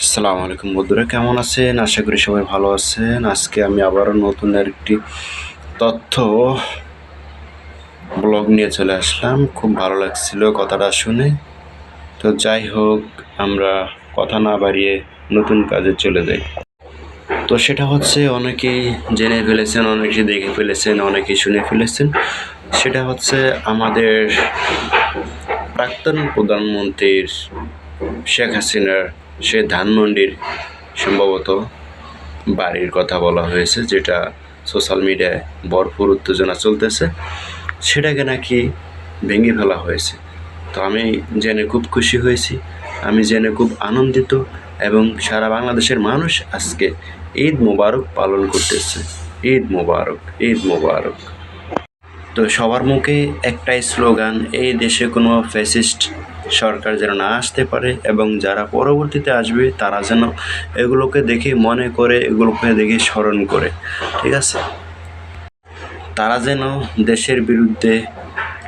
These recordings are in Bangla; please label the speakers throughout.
Speaker 1: আসসালামু আলাইকুম বন্ধুরা, কেমন আছেন? আশা করি সবাই ভালো আছেন। আজকে আমি আবারও নতুন একটি তথ্য ব্লগ নিয়ে চলে আসলাম। খুব ভালো লাগছিল কথাটা শুনে। তো যাই হোক, আমরা কথা না বাড়িয়ে নতুন কাজে চলে যাই। তো সেটা হচ্ছে, অনেকেই জেনে ফেলেছেন, অনেকে দেখে ফেলেছেন, অনেকে শুনে ফেলেছেন। সেটা হচ্ছে, আমাদের প্রাক্তন প্রধানমন্ত্রীর শেখ হাসিনার সে ধানমন্ডির সম্ভবত বাড়ির কথা বলা হয়েছে, যেটা সোশ্যাল মিডিয়ায় ভরপুর উত্তেজনা চলতেছে। সেটাকে নাকি ভেঙে ফেলা হয়েছে। তো আমি জেনে খুব খুশি হয়েছি। আমি জেনে খুব আনন্দিত এবং সারা বাংলাদেশের মানুষ আজকে ঈদ মোবারক পালন করতেছে। ঈদ মোবারক ঈদ মোবারক। তো সবার মুখে একটাই স্লোগান, এই দেশে কোনো ফ্যাসিস্ট সরকার যেন না আসতে পারে এবং যারা পরবর্তীতে আসবে তারা যেন এগুলোকে দেখে মনে করে, এগুলোকে দেখে স্মরণ করে। ঠিক আছে? তারা যেন দেশের বিরুদ্ধে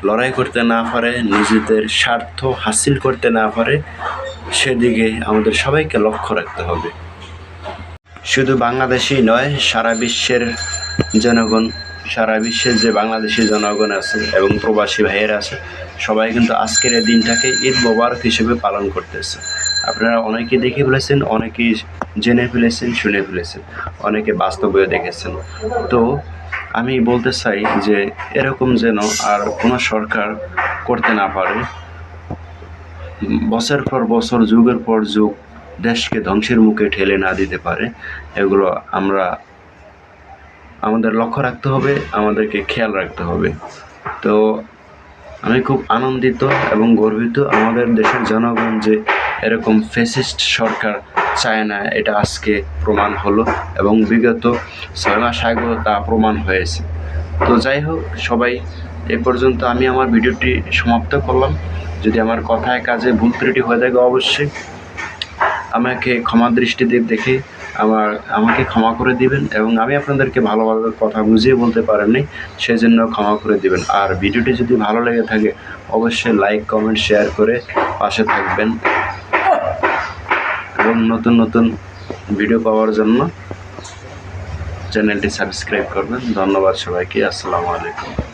Speaker 1: লড়াই করতে না পারে, নিজেদের স্বার্থ হাসিল করতে না পারে, সেদিকে আমাদের সবাইকে লক্ষ্য রাখতে হবে। শুধু বাংলাদেশই নয়, সারা বিশ্বের জনগণ সারা বিশ্বের যে বাংলাদেশি জনগণ আছে এবং প্রবাসী ভাইয়েরা আছে, সবাই কিন্তু আজকের এই দিনটাকে ঈদ মোবারক হিসেবে পালন করতেছে। আপনারা অনেকে দেখে ফেলেছেন, অনেকেই জেনে ফেলেছেন, শুনে ফেলেছেন, অনেকে বাস্তবেও দেখেছেন। তো আমি বলতে চাই যে এরকম যেন আর কোনো সরকার করতে না পারে, বছর পর বছর, যুগের পর যুগ দেশকে ধ্বংসের মুখে ঠেলে না দিতে পারে, এগুলো আমরা আমাদের লক্ষ্য রাখতে হবে, আমাদেরকে খেয়াল রাখতে হবে। তো আমি খুব আনন্দিত এবং গর্বিত আমাদের দেশের জনগণ যে এরকম ফেসিস্ট সরকার চায় না, এটা আজকে প্রমাণ হলো এবং বিগত ছয় মাস আগেও তা প্রমাণ হয়েছে। তো যাই হোক, সবাই, এ পর্যন্ত আমি আমার ভিডিওটি সমাপ্ত করলাম। যদি আমার কথায়, কাজে ভুল ত্রুটি হয়ে থাকে, অবশ্যই আমাকে ক্ষমা দৃষ্টিতে দেখে আমার, আমাকে ক্ষমা করে দিবেন এবং আমি আপনাদেরকে ভালোভাবে কথা বুঝিয়ে বলতে পারিনি সেজন্য ক্ষমা করে দিবেন। আর ভিডিওটি যদি ভালো লেগে থাকে, অবশ্যই লাইক, কমেন্ট, শেয়ার করে পাশে থাকবেন। এবং নতুন নতুন ভিডিও পাওয়ার জন্য চ্যানেলটি সাবস্ক্রাইব করবেন। ধন্যবাদ সবাইকে। আসসালামু আলাইকুম।